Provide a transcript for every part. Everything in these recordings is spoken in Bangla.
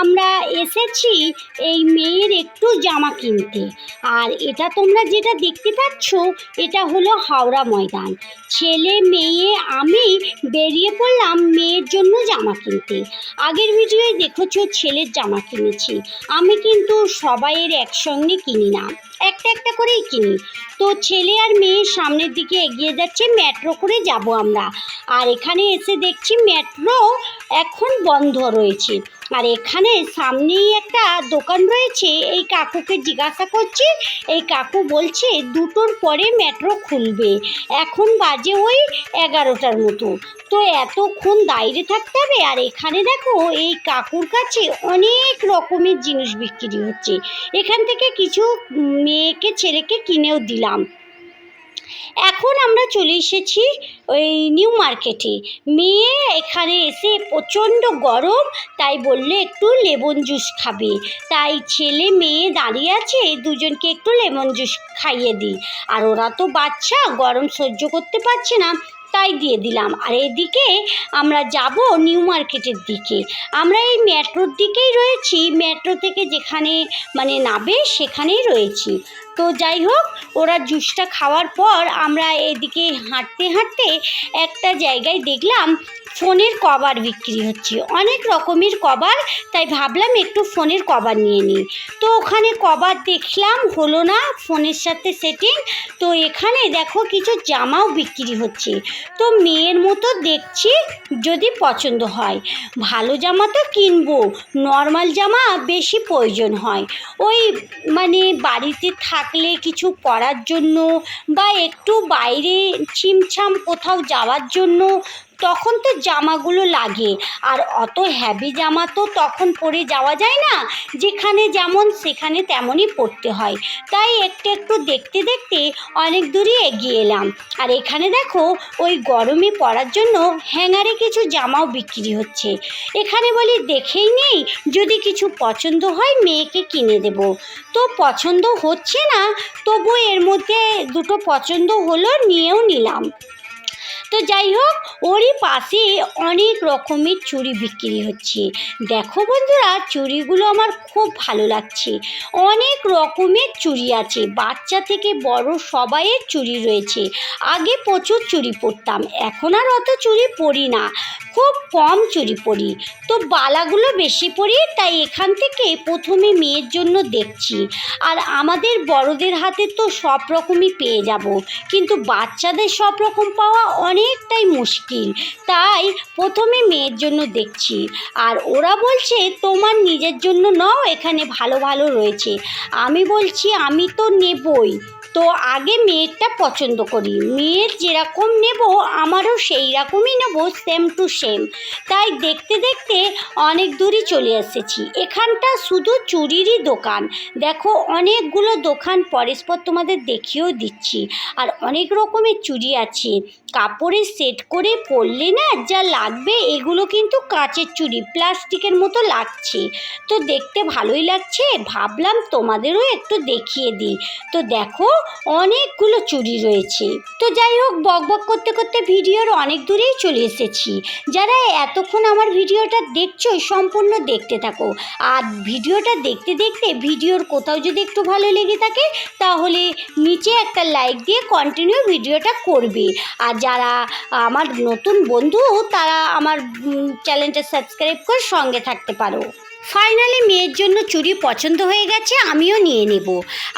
আমরা এসেছি এই মেয়ের একটু জামা কিনতে। আর এটা তোমরা যেটা দেখতে পাচ্ছ, এটা হলো হাওড়া ময়দান। ছেলে, মেয়ে, আমি বেরিয়ে পড়লাম মেয়ের জন্য জামা কিনতে। আগের ভিডিওয় দেখেছ ছেলের জামা কিনেছি। আমি কিন্তু সবাইয়ের একসঙ্গে কিনি না। একটা একটা করেই কিনি। তো ছেলে আর মেয়ে সামনের দিকে এগিয়ে যাচ্ছে মেট্রো করে যাব আমরা। আর এখানে এসে দেখছি মেট্রো এখন বন্ধ রয়েছে। আর এখানে সামনেই একটা দোকান রয়েছে, এই কাকুকে জিজ্ঞাসা করছি, এই কাকু বলছে দুটোর পরে মেট্রো খুলবে। এখন বাজে ওই এগারোটার মতো। তো এতক্ষণ দাঁড়িয়ে থাকতে হবে আর এখানে দেখো এই কাকুর কাছে অনেক রকমের জিনিস বিক্রি হচ্ছে। এখান থেকে কিছু মেয়েকে, ছেলেকে কিনেও দিলাম। এখন আমরা চলে এসেছি ওই নিউ মার্কেটে। মেয়ে এখানে এসে প্রচণ্ড গরম, তাই বললে একটু লেমন জুস খাবে। তাই ছেলে মেয়ে দাঁড়িয়ে আছে, দুজনকে একটু লেমন জুস খাইয়ে দিই। আর ওরা তো বাচ্চা, গরম সহ্য করতে পারছে না। তাই দিয়ে দিলাম। আর এদিকে আমরা যাব নিউ মার্কেটের দিকে। আমরা এই মেট্রোর দিকেই রয়েছি। মেট্রো থেকে যেখানে মানে নাবে সেখানেই রয়েছি। তো যাই হোক, ওরা জুসটা খাওয়ার পর আমরা এদিকে হাঁটতে হাঁটতে একটা জায়গায় দেখলাম ফোনের কভার বিক্রি হচ্ছে। অনেক রকমের কভার, তাই ভাবলাম একটু ফোনের কভার নিয়ে নিই। তো ওখানে কভার দেখলাম, হলো না, ফোনের সাথে সেটিং তো এখানে দেখো কিছু জামাও বিক্রি হচ্ছে। তো মেয়ের মতো দেখছি যদি পছন্দ হয়। ভালো জামা তো কিনবো, নর্মাল জামা বেশি প্রয়োজন হয়। ওই মানে বাড়িতে থাকলে কিছু করার জন্য বা একটু বাইরে ছিমছাম কোথাও যাওয়ার জন্য তখন তো জামাগুলো লাগে। আর অত হ্যাভি জামা তো তখন পরে যাওয়া যায় না। যেখানে যেমন সেখানে তেমনই পরতে হয়। তাই একটু একটু দেখতে দেখতে অনেক দূরে এগিয়ে এলাম। আর এখানে দেখো, ওই গরমে পরার জন্য হ্যাঙ্গারে কিছু জামাও বিক্রি হচ্ছে। এখানে বলি, দেখেই নেই, যদি কিছু পছন্দ হয় মেয়েকে কিনে দেব। তো পছন্দ হচ্ছে না তবু এর মধ্যে দুটো পছন্দ হলো, নিয়েও নিলাম। তো যাই হোক, ওরই পাশে অনেক রকমের চুড়ি বিক্রি হচ্ছে। দেখো বন্ধুরা, চুড়িগুলো আমার খুব ভালো লাগছে। অনেক রকমের চুড়ি আছে। বাচ্চা থেকে বড় সবাইয়ের চুড়ি রয়েছে। আগে প্রচুর চুড়ি পরতাম, এখন আর অত চুড়ি পরি না। খুব কম চুড়ি পরি। তো বালাগুলো বেশি পরি, তাই এখান থেকে প্রথমে মেয়ের জন্য দেখছি। আর আমাদের বড়দের হাতে তো সব রকমই পেয়ে যাব। কিন্তু বাচ্চাদের সব রকম পাওয়া অনেকটাই মুশকিল। তাই প্রথমে মেয়ের জন্য দেখছি। আর ওরা বলছে, তোমার নিজের জন্য নাও, এখানে ভালো ভালো রয়েছে। আমি বলছি, আমি তো নেবই। তো আগে মেয়েরটা পছন্দ করি। মেয়ের যেরকম নেব, আমারও সেই রকমই নেব সেম টু সেম তাই দেখতে দেখতে অনেক দূরই চলে এসেছি। এখানটা শুধু চুরিরই দোকান। দেখো, অনেকগুলো দোকান পরস্পর তোমাদের দেখিয়েও দিচ্ছি। আর অনেক রকমের চুড়ি আছে। কাপড়ের সেট করে পরলে না যা লাগবে এগুলো কিন্তু কাঁচের চুড়ি, প্লাস্টিকের মতো লাগছে। তো দেখতে ভালোই লাগছে, ভাবলাম তোমাদেরও একটু দেখিয়ে দিই। তো দেখো, অনেকগুলো চুড়ি রয়েছে। তো যাই হোক, বক বক করতে করতে ভিডিওর অনেক দূরেই চলে এসেছি। যারা এতক্ষণ আমার ভিডিওটা দেখছ, সম্পূর্ণ দেখতে থাকো। আর ভিডিওটা দেখতে দেখতে ভিডিওর কোথাও যদি একটু ভালো লেগে থাকে, তাহলে নিচে একটা লাইক দিয়ে কন্টিনিউ ভিডিওটা করবে। আর যারা আমার নতুন বন্ধু তারা আমার চ্যানেলটা সাবস্ক্রাইব করে সঙ্গে থাকতে পারো। ফাইনালি মেয়ের জন্য চুড়ি পছন্দ হয়ে গেছে, আমিও নিয়ে নেব।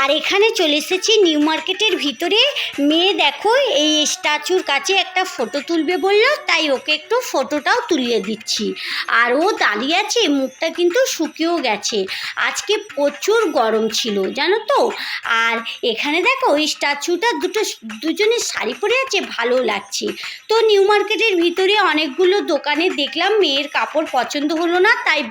আর এখানে চলে এসেছি নিউ মার্কেটের ভিতরে। মেয়ে দেখো, এই স্ট্যাচুর কাছে একটা ফটো তুলবে বলল, তাই ওকে একটু ফটোটাও তুলিয়ে দিচ্ছি। আর ও দাঁড়িয়ে আছে, মুখটা কিন্তু শুকিয়েও গেছে। আজকে প্রচুর গরম ছিল, জানো তো? আর এখানে দেখো ওই স্ট্যাচুটা দুটো, দুজনের শাড়ি পরে আছে, ভালো লাগছে। তো নিউ মার্কেটের ভিতরে অনেকগুলো দোকানে দেখলাম, মেয়ের কাপড় পছন্দ হলো না, তাই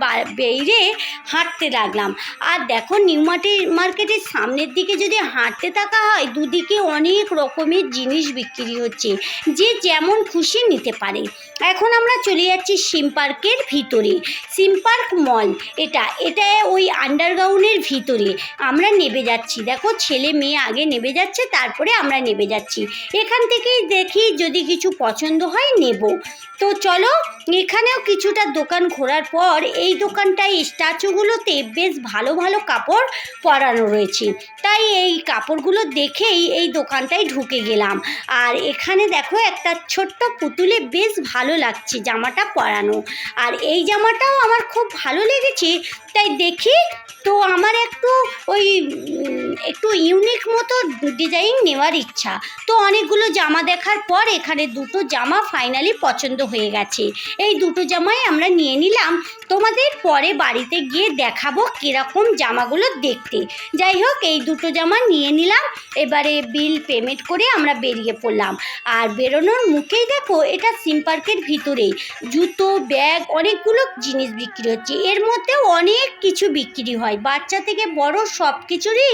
বাইরে হাঁটতে লাগলাম। আর দেখো নিউ মার্কেট মার্কেটের সামনের দিকে যদি হাঁটতে থাকা হয়, দুদিকে অনেক রকমের জিনিস বিক্রি হচ্ছে। যে যেমন খুশি নিতে পারে। এখন আমরা চলে যাচ্ছি সিম পার্কের ভিতরে, সিম পার্ক মল। এটা এটা ওই আন্ডারগ্রাউন্ডের ভিতরে। আমরা নেবে যাচ্ছি। দেখো, ছেলে মেয়ে আগে নেবে যাচ্ছে, তারপরে আমরা নেবে যাচ্ছি। এখান থেকেই দেখি যদি কিছু পছন্দ হয়, নেব। তো চলো, এখানেও কিছুটা দোকান ঘোরার পর, এই দোকানটায় স্ট্যাচুগুলোতে বেশ ভালো ভালো কাপড় পরানো রয়েছে। তাই এই কাপড়গুলো দেখেই এই দোকানটায় ঢুকে গেলাম। আর এখানে দেখো একটা ছোট্ট পুতুলে বেশ ভালো লাগছে জামাটা পরানো। আর এই জামাটাও আমার খুব ভালো লেগেছে। তাই দেখি তো আমার একটু ওই একটু ইউনিক মতো ডিজাইন নেওয়ার ইচ্ছা। তো অনেকগুলো জামা দেখার পর এখানে দুটো জামা ফাইনালি পছন্দ হয়ে গেছে। এই দুটো জামাই আমরা নিয়ে নিলাম। তোমাদের পরে বাড়িতে গিয়ে দেখাবো কীরকম জামাগুলো দেখতে। যাই হোক, এই দুটো জামা নিয়ে নিলাম। এবারে বিল পেমেন্ট করে আমরা বেরিয়ে পড়লাম। আর বেরোনোর মুখেই দেখো, এটা সিম ভিতরেই। জুতো, ব্যাগ, অনেকগুলো জিনিস বিক্রি হচ্ছে। এর মধ্যেও অনেক কিছু বিক্রি হয়। বাচ্চা থেকে বড় সব কিছুরই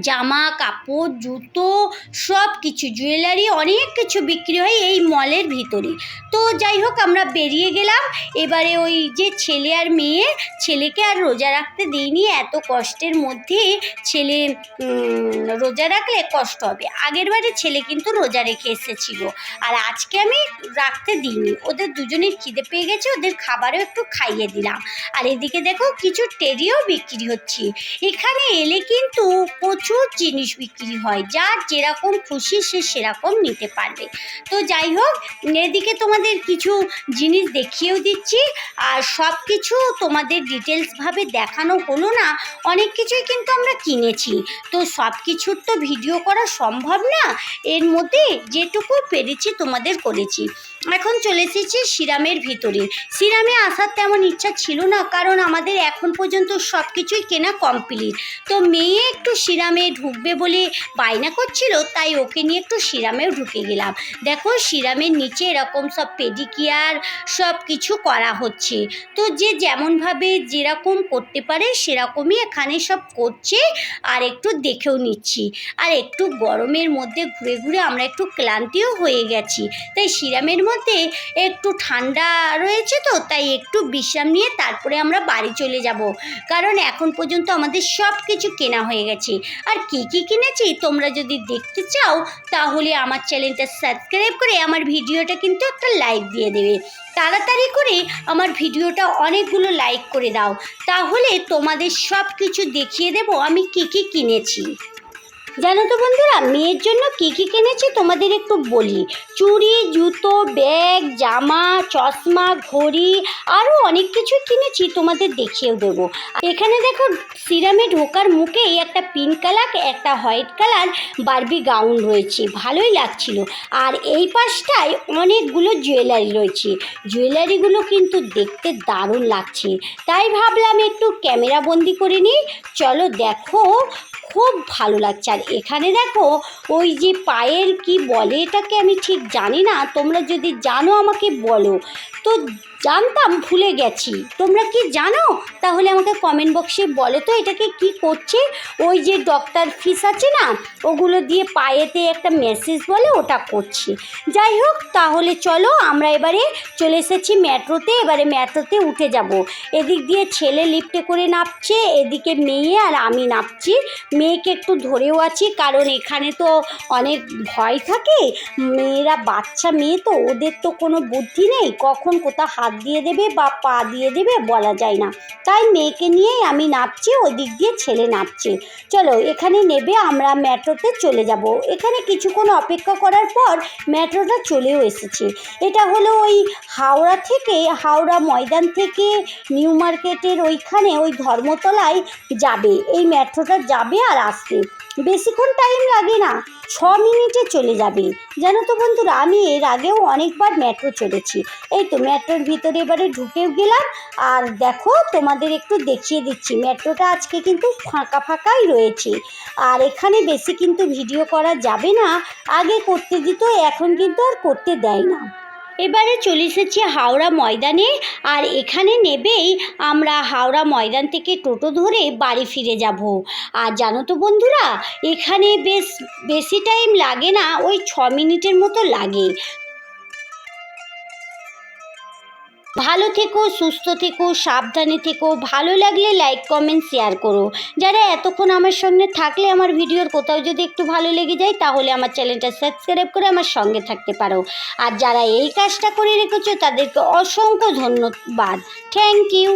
জামা, কাপড়, জুতো, সব কিছু জুয়েলারি অনেক কিছু বিক্রি হয় এই মলের ভিতরে। তো যাই হোক, আমরা বেরিয়ে গেলাম। এবারে ওই যে ছেলে আর মেয়ে, ছেলেকে আর রোজা রাখতে দিইনি, এত কষ্টের মধ্যে ছেলে রোজা রাখলে কষ্ট হবে। আগের বারে ছেলে কিন্তু রোজা রেখে এসেছিল। আর আজকে আমি রাখতে দিইনি। ওদের দুজনের খিদে পেয়ে গেছে, ওদের খাবারও একটু খাইয়ে দিলাম। আর এদিকে দেখো, কিছু টেরিও বিক্রি হচ্ছে। এখানে এলে কিন্তু প্রচুর জিনিস বিক্রি হয়, যার যেরকম খুশি সে সেরকম নিতে পারবে। তো যাই হোক, এদিকে তোমাদের কিছু জিনিস দেখিয়েও দিচ্ছি, আর সব কিছু তোমাদের ডিটেলসভাবে দেখানো হলো না, অনেক কিছুই কিন্তু আমরা কিনেছি। তো সব কিছুর তো ভিডিও করা সম্ভব না, এর মধ্যে যেটুকু পেরেছি তোমাদের করেছি। এখন চলে এসেছি সিরামের ভিতরে। সিরামে আসার তেমন ইচ্ছা ছিল না, কারণ আমাদের এখন পর্যন্ত সব কিছুই কেনা কমপ্লিট তো মেয়ে একটু সিরামে ঢুকবে বলে বায়না করছিল, তাই ওকে নিয়ে একটু সিরামেও ঢুকে গেলাম। দেখো সিরামের নিচে এরকম সব পেডিকিয়ার সব কিছু করা হচ্ছে। তো যে যেমনভাবে যেরকম করতে পারে, সেরকমই এখানে সব করছে, আর একটু দেখেও নিচ্ছি। আর একটু গরমের মধ্যে ঘুরে ঘুরে আমরা একটু ক্লান্তিও হয়ে গেছি। তাই সিরামের মধ্যে একটু ঠান্ডা রয়েছে তো, তাই একটু বিশ্রাম নিয়ে তারপরে আমরা বাড়ি চলে যাব। কারণ এখন পর্যন্ত আমাদের সব কিছু কেনা হয়ে গেছে। আর কি কি কিনেছি তোমরা যদি দেখতে চাও, তাহলে আমার চ্যানেলটা সাবস্ক্রাইব করে আমার ভিডিওটা কিন্তু একটা লাইক দিয়ে দেবে। তাড়াতাড়ি করে আমার ভিডিওটা অনেকগুলো লাইক করে দাও। তাহলে তোমাদের সব কিছু দেখিয়ে দেব আমি কি কি কিনেছি। জানো তো বন্ধুরা, মেয়ের জন্য কী কী কিনেছি তোমাদের একটু বলি। চুড়ি, জুতো, ব্যাগ, জামা, চশমা, ঘড়ি আরও অনেক কিছু কিনেছি, তোমাদের দেখিয়েও দেবো। এখানে দেখো, সিরামে ঢোকার মুখেই একটা পিঙ্ক কালার, একটা হোয়াইট কালার, বারবি গাউন রয়েছে, ভালোই লাগছিল। আর এই পাশটায় অনেকগুলো জুয়েলারি রয়েছে। জুয়েলারিগুলো কিন্তু দেখতে দারুণ লাগছে। তাই ভাবলাম একটু ক্যামেরা বন্দি করে নিই। চলো দেখো, খুব ভালো লাগছে। আর এখানে দেখো, ওই যে পায়ের কি বলে এটাকে আমি ঠিক জানি না, তোমরা যদি জানো আমাকে বলো। তো জানতাম, ভুলে গেছি। তোমরা কি জানো? তাহলে আমাকে কমেন্ট বক্সে বলো তো, এটাকে কি করছে? ওই যে ডক্টর ফিস আছে না, ওগুলো দিয়ে পায়েতে একটা মেসেজ বলে ওটা করছে। যাই হোক, তাহলে চলো, আমরা এবারে চলে এসেছি মেট্রোতে, এবারে মেট্রোতে উঠে যাব। এদিক দিয়ে ছেলে লিফটে করে নামছে, এদিকে মেয়ে আর আমি নামছি। মেয়েকে একটু ধরেও আছি, কারণ এখানে তো অনেক ভয় থাকে। মেয়েরা বাচ্চা মেয়ে তো, ওদের তো কোনো বুদ্ধি নেই, কখন কোথা হাত দিয়ে দেবে বা পা দিয়ে দেবে বলা যায় না। তাই মেয়েকে নিয়েই আমি নাপছি ওই দিক দিয়ে ছেলে নামছে চলো, এখানে নেবে, আমরা মেট্রোতে চলে যাব। এখানে কিছুক্ষণ অপেক্ষা করার পর মেট্রোটা চলেও এসেছে। এটা হলো ওই হাওড়া থেকে, হাওড়া ময়দান থেকে নিউ মার্কেটের ওইখানে, ওই ধর্মতলায় যাবে। এই মেট্রোটা যাবে আর আসবে। বেশিক্ষণ টাইম লাগে না, ছ মিনিটে চলে যাবে। জানো তো বন্ধুরা, আমি এর আগেও অনেকবার মেট্রো চলেছি এই তো, মেট্রোর ভিতরে এবারে ঢুকেও গেলাম। আর দেখো, তোমাদের একটু দেখিয়ে দিচ্ছি, মেট্রোটা আজকে কিন্তু ফাঁকা ফাঁকাই রয়েছে। আর এখানে বেশি কিন্তু ভিডিও করা যাবে না, আগে করতে দিত, এখন কিন্তু আর করতে দেয় না। এবারে চলে এসেছি হাওড়া ময়দানে, আর এখানে নেবেই আমরা হাওড়া ময়দান থেকে টোটো ধরে বাড়ি ফিরে যাব। আর জানো তো বন্ধুরা, এখানে বেশ, বেশি টাইম লাগে না, ওই ছ মিনিটের মতো লাগে। ভালো থেকো, সুস্থ থেকো, সাবধানে থেকো। ভালো লাগলে লাইক কমেন্ট শেয়ার করো। যারা এতক্ষণ আমার সঙ্গে থাকলে আমার ভিডিওর কোথাও যদি একটু ভালো লেগে যায়, তাহলে আমার চ্যানেলটা সাবস্ক্রাইব করে আমার সঙ্গে থাকতে পারো। আর যারা এই কাজটা করে রেখেছো, তাদেরকে অসংখ্য ধন্যবাদ। Thank you